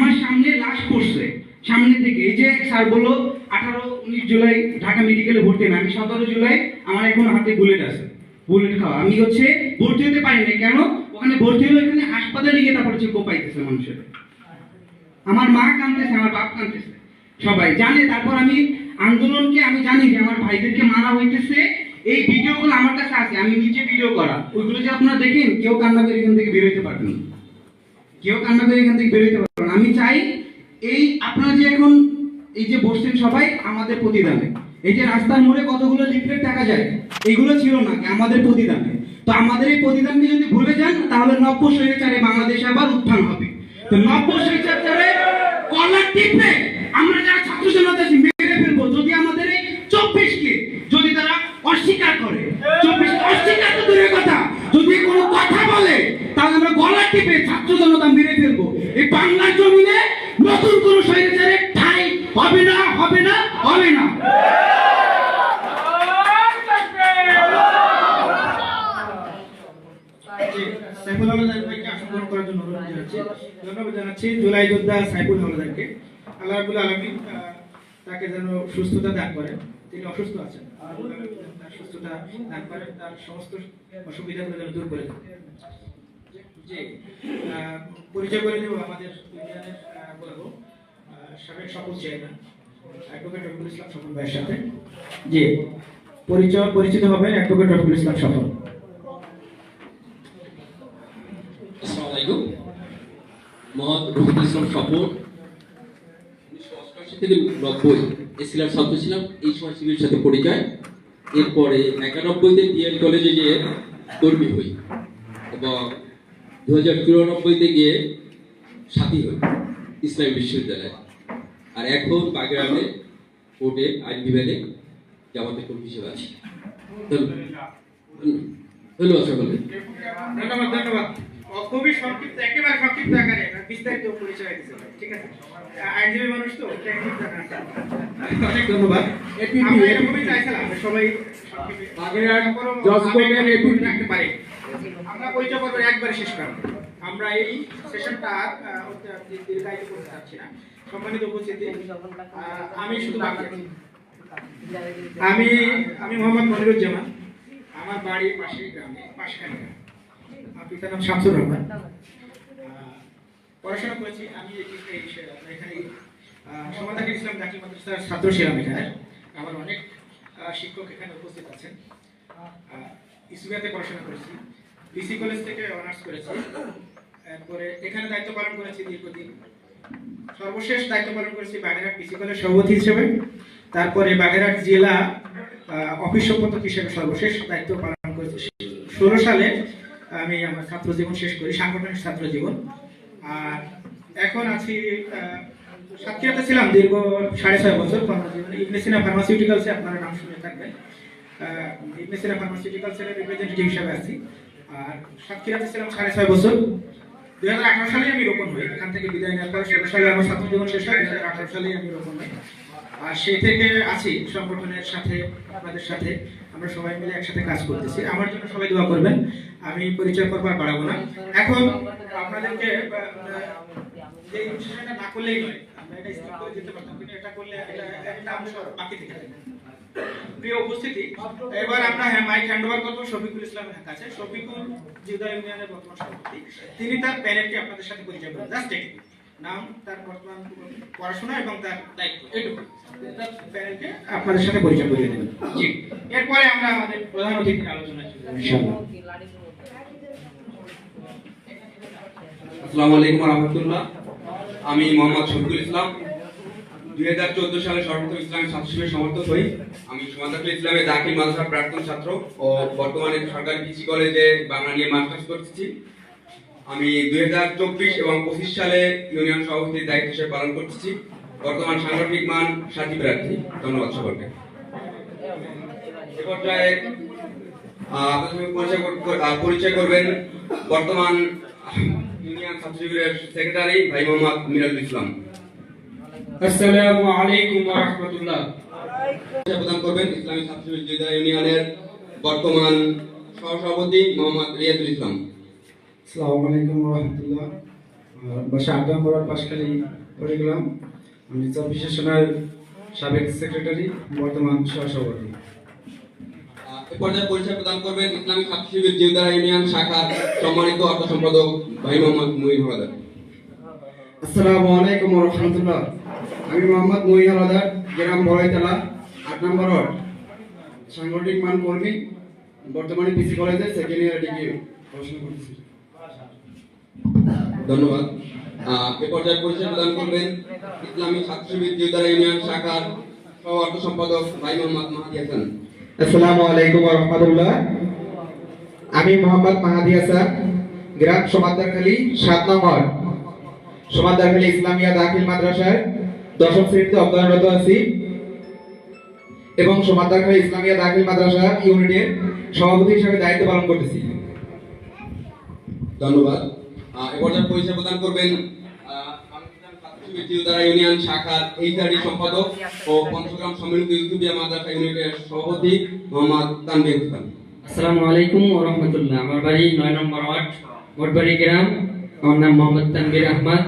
আমার সামনে লাশ পড়ছে। সামনে থেকে এই যে স্যার বলল, আঠারো, উনিশ জুলাই ঢাকা মেডিকেলে ভর্তি না আমি সতেরো জুলাই আমার এখন হাতে বুলেট আছে। বুলেট খাওয়া। আমি হচ্ছে ভর্তি হতে পারি না কেন? ওখানে ভর্তি হলে এখানে হাসপাতালে গিয়ে তারপর হচ্ছে কোপাইতেছে মানুষের। আমার মা কাঁদতেছে, আমার বাপ কাঁদতেছে। সবাই জানে। তারপর আমি আন্দোলনকে, আমি জানি যে আমার ভাইদেরকে মারা হইতেছে। এই ভিডিওগুলো আমার কাছে আছে। আমি নিজে ভিডিও করা। ওইগুলো যে আপনারা দেখেন, কেউ কান্না করে এখান থেকে বেরোতে পারবেন। কেউ কান্না করে এখান থেকে বেরোতে পারবেন না। আমি চাই এই আপনারা যে এখন এই যে বসছেন সবাই, আমাদের প্রতিদানে। এই যে রাস্তার মোড়ে কতগুলো লিফলেট দেখা যায়, এগুলো ছিল না আমাদের প্রতিদানে। তো আমাদের এই প্রতিদানকে যদি ভুলে যান, তাহলে নব্য স্বৈরাচারে বাংলাদেশে আবার উত্থান হবে। তো নব্য স্বৈরাচারে কলার টিপে আমরা যারা ছাত্র জনতা আছি মেরে ফেলব যদি আমাদের এই চব্বিশকে যদি তারা অস্বীকার করে চব্বিশ অস্বীকার তো দূরের কথা যদি কোনো কথা বলে তাহলে আমরা গলা টিপে ছাত্র জনতা মেরে ফেলব এই বাংলার জমিনে নতুন কোন স্বৈরাচারের ঠাই হবে না হবে না হবে না জি, সাইফুল হাওলাদার ভাইকে আসন গ্রহণ করার জন্য অনুরোধ জানাচ্ছি ধন্যবাদ জানাচ্ছি। জুলাই যোদ্ধা সাইফুল হাওলাদারকে আল্লাহ রাবুল আলমিন তাকে যেন সুস্থতা দান করেন। তিনি অসুস্থ আছেন। তার সুস্থতা দান করেন, তার সমস্ত অসুবিধাগুলো যেন দূর করে দেন। পরিচয় করে দেবো আমাদের ইউনিয়নের বলব। সাবেক সফল চেয়ারম্যান, অ্যাডভোকেট রফিকুল ইসলাম সফল ভাইয়ের সাথে। জি, পরিচয়, পরিচিত হবেন অ্যাডভোকেট রফিকুল ইসলাম সফল আসসালামু আলাইকুম মোহাম্মদ রফিকুল ইসলাম স্বপন উনিশশো অষ্টআশি থেকে ছিলাম এই সময় সাথে পরিচয়। এরপরে একানব্বইতে ডিএল কলেজে গিয়ে কর্মী হই এবং দু হাজার চুরানব্বইতে গিয়ে সাথী হই ইসলামী বিশ্ববিদ্যালয়ে। আর এখন বাগেরহাটে কোর্টে আইন বিভাগে জামাতের কর্মী হিসেবে আছি। ধন্যবাদ সকলকে। ধন্যবাদ ধন্যবাদ। খুবই সংক্ষিপ্ত একেবারে সংক্ষিপ্ত আকারে বিস্তারিত পরিচয় দিতে ঠিক আছে? আইনজীবী মানুষ তো অনেক ধন্যবাদ। এরকমই চাইছিলাম সবাই বাগেরহাট জজ কোর্টের একটু রাখতে পারি। আমরা পরিচয় পর্ব একবারে শেষ করব। আমরা এই সেশনটা দীর্ঘায়িত করতে চাচ্ছি না। সম্মানিত উপস্থিতি আমি শুধু। আমি আমি মোহাম্মদ মনিরুজ্জামান। আমার বাড়ির পাশের গ্রামে পাশখালী গ্রাম। আমার পিতার নাম শামসুর রহমান। পড়াশোনা করেছি আমি এখানে সমাধান ইসলাম দাখিল মাদ্রাসার ছাত্র ছিলাম এখানে আমার অনেক শিক্ষক এখানে উপস্থিত আছেন। ইসুবিয়াতে পড়াশোনা করেছি বিসি কলেজ থেকে অনার্স করেছি। এরপরে এখানে দায়িত্ব পালন করেছি দীর্ঘদিন। সর্বশেষ দায়িত্ব পালন করেছি বাগেরহাট পিসি কলেজ সভাপতি হিসেবে। তারপরে বাগেরহাট জেলা অফিস সম্পাদক হিসেবে সর্বশেষ দায়িত্ব পালন করেছি। ষোলো সালে আমি আমার ছাত্র জীবন শেষ করি, সাংগঠনিক ছাত্র জীবন আর এখন আছি সাতক্ষীরাতে ছিলাম দীর্ঘ সাড়ে ছয় বছর কর্মজীবনে ফার্মাসিউটিক্যালসে আপনারা নাম শুনে থাকবেন। ইগনেসিনা ফার্মাসিউটিক্যালসের রিপ্রেজেন্টেটিভ হিসাবে আছি। আর সাতক্ষীরাতে ছিলাম সাড়ে ছয় বছর। দুই হাজার আঠারো সালে আমি রোপণ হই। এখান থেকে বিদায় নেওয়ার পর ষোলো সালে আমার ছাত্র জীবন শেষ হয়, দুই হাজার আঠারো সালে আমি রোপণ হই। আর সেই থেকে আছি সংগঠনের সাথে, আপনাদের সাথে। আমরা সবাই মিলে একসাথে কাজ করতেছি। আমার জন্য সবাই দোয়া করবেন। আমি পরিচয় করব আর বাড়াবো না। এখন আপনাদেরকে না করলেই নয়। আমরা এটা স্কিপ করে যেতে পারতাম, কিন্তু এটা করলে একটা অংশ বাকি থেকে। প্রিয় উপস্থিতি, এবার আমরা হ্যাঁ মাইক হ্যান্ড ওভার করব। শফিকুল ইসলামের কাছে শফিকুল জিদা ইউনিয়নের বর্তমান সভাপতি। তিনি তার প্যানেলকে আপনাদের সাথে পরিচয় করবেন জাস্ট নাম, তার বর্তমান পড়াশোনা এবং তার দায়িত্ব। এটুকু। তার প্যানেলকে আপনাদের সাথে পরিচয় দেবেন। জি। এরপরে আমরা আমাদের প্রধান অতিথির আলোচনায় চলে আসসালামু আলাইকুম রহমতুল্লাহ। আমি মোহাম্মদ শফিকুল ইসলাম। দুই হাজার চোদ্দ সালে সর্বপ্রথম ইসলামী ছাত্র শিবিরের সমর্থক হই। আমি সমাজাতুল ইসলামে দাখিল প্রাক্তন ছাত্র ও বর্তমানে সরকারি কৃষি কলেজে বাংলা নিয়ে মাস্টার্স আমি দুই হাজার চব্বিশ এবং পঁচিশ সালে ইউনিয়ন সভাপতির দায়িত্ব হিসেবে পালন বর্তমান সাংগঠনিক মান সাথী প্রার্থী। ধন্যবাদ সকলকে। পরিচয় করবেন বর্তমান ইউনিয়ন ছাত্র সেক্রেটারি ভাই মোহাম্মদ মিরাজুল ইসলাম। আসসালামু আলাইকুম ওয়া রাহমাতুল্লাহ। প্রদান করবেন ইসলামী ছাত্র শিবির ইউনিয়নের বর্তমান সহসভাপতি মোহাম্মদ রিয়াজুল ইসলাম। আসসালামু আলাইকুম রহমতুল্লাহ। বাসা আট নম্বর পাশখালী পড়ে গেলাম আমি চব্বিশে সোনার সাবেক সেক্রেটারি বর্তমান সহসভাপতি। পর্যায়ে পরিচয় প্রদান করবেন ইসলামী ছাত্র শিবির জিউদারা ইউনিয়ন শাখার সম্মানিত অর্থ সম্পাদক ভাই মোহাম্মদ মুহিব আসসালামু আলাইকুম রহমতুল্লাহ। আমি মোহাম্মদ মহি হালাদার গ্রাম বড়াইতলা আট নম্বর ওয়ার্ড। সাংগঠনিক মান কর্মী বর্তমানে পিসি কলেজে সেকেন্ড ইয়ার ডিগ্রি পড়াশোনা করতেছি। ধন্যবাদ। এ পর্যায়ে পরিচয় প্রদান করবেন ইসলামী ছাত্র শিবির জিউদারা ইউনিয়ন শাখার সহ অর্থ সম্পাদক ভাই মোহাম্মদ মাহাদি হাসান। আসসালামু আলাইকুম রহমতুল্লাহ। আমি মোহাম্মদ মাহাদি হাসান গ্রাম সমাদারখালী সাত নম্বর সমাদারখালী ইসলামিয়া দাখিল মাদ্রাসার দশম শ্রেণীতে অধ্যয়নরত আছি। এবং সমাদারখালী ইসলামিয়া দাখিল মাদ্রাসা ইউনিটের সভাপতি হিসেবে দায়িত্ব পালন করতেছি। ধন্যবাদ। আহ, এ পর্যায়ে পরিচয় প্রদান করবেন ইউনিয়ন শাখার এইচআরডি সম্পাদক ও পঞ্চগ্রাম সম্মিলিত ইউটিউবিয়া মাদ্রাসা ইউনিটের সভাপতি মোহাম্মদ তানভীর হোসেন। আসসালামু আলাইকুম ও রহমতুল্লাহ। আমার বাড়ি নয় নম্বর ওয়ার্ড মোটবাড়ি গ্রাম। আমার নাম মোহাম্মদ তানবির আহমদ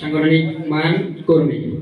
সাংগঠনিক মান কর্মী।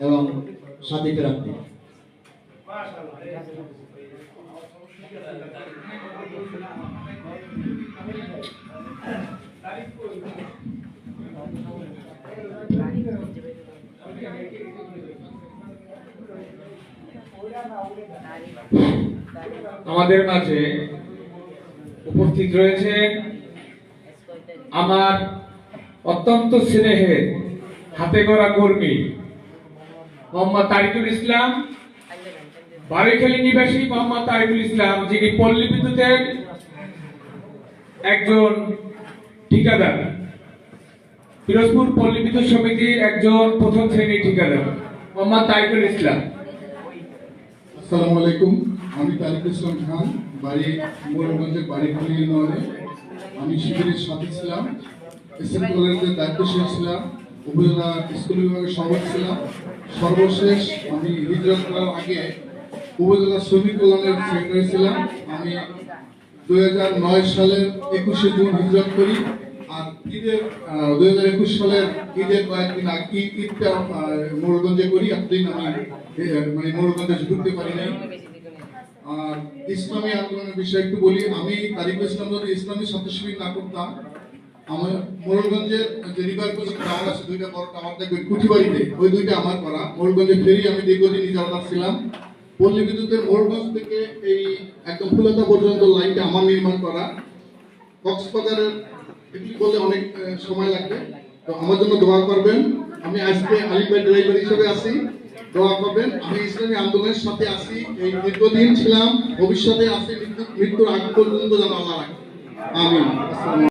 এবং সাথী প্রার্থী আমাদের মাঝে উপস্থিত রয়েছে আমার অত্যন্ত স্নেহের হাতে করা কর্মী মোহাম্মদ তারিকুল ইসলাম বাড়িখালী নিবাসী মোহাম্মদ তারিকুল ইসলাম, যিনি পল্লী বিদ্যুতের একজন ঠিকাদার। পিরোজপুর পল্লী বিদ্যুৎ সমিতির একজন প্রথম শ্রেণির ঠিকাদার, মোহাম্মদ তারিকুল ইসলাম। আসসালামু আলাইকুম, আমি তারিক ইসলাম খান, বাড়ি মোড়গঞ্জের বাড়িখালী ইউনিয়নে আমি শিবিরের সাথে ছিলাম, এসএম কলেজের দায়িত্বশীল ছিলাম। উপজেলা স্কুল সভাপতি ছিলাম। সর্বশেষ আমি হিজরত করার আগে উপজেলা শ্রমিক কল্যাণের সেক্রেটারি ছিলাম। আমি দুই হাজার নয় সালের একুশে জুন হিজরত করি আর ঈদের দুই হাজার একুশ সালের ঈদের কয়েকদিন আগে ঈদ- ঈদটা আহ, মোড়গঞ্জে করি। এতদিন আমি মানে মোড়গঞ্জে ঢুকতে পারি নাই আর ইসলামী আন্দোলনের বিষয়ে একটু বলি। আমি তারিকুল ইসলাম যদি ইসলামী শিবির না করতাম আমার মোড়লগঞ্জের যে রিভার কোচিং টাওয়ার আছে দুইটা বড় টাওয়ার কুঠিবাড়িতে ওই দুইটা আমার করা। মোড়লগঞ্জে ফেরি, আমি দীর্ঘদিন পল্লী বিদ্যুতের মোড়লগঞ্জ থেকে এই একদম ফুলতা পর্যন্ত লাইনটা আমার নির্মাণ করা। কক্সবাজারের অনেক সময় লাগবে। তো আমার জন্য দোয়া করবেন। আমি আজকে আলিবাই ড্রাইভার হিসেবে আছি। দোয়া করবেন। আমি ইসলামী আন্দোলনের সাথে আছি। এই দীর্ঘদিন ছিলাম। ভবিষ্যতে আছি। মৃত্যু মৃত্যুর আগ পর্যন্ত যেন আল্লাহ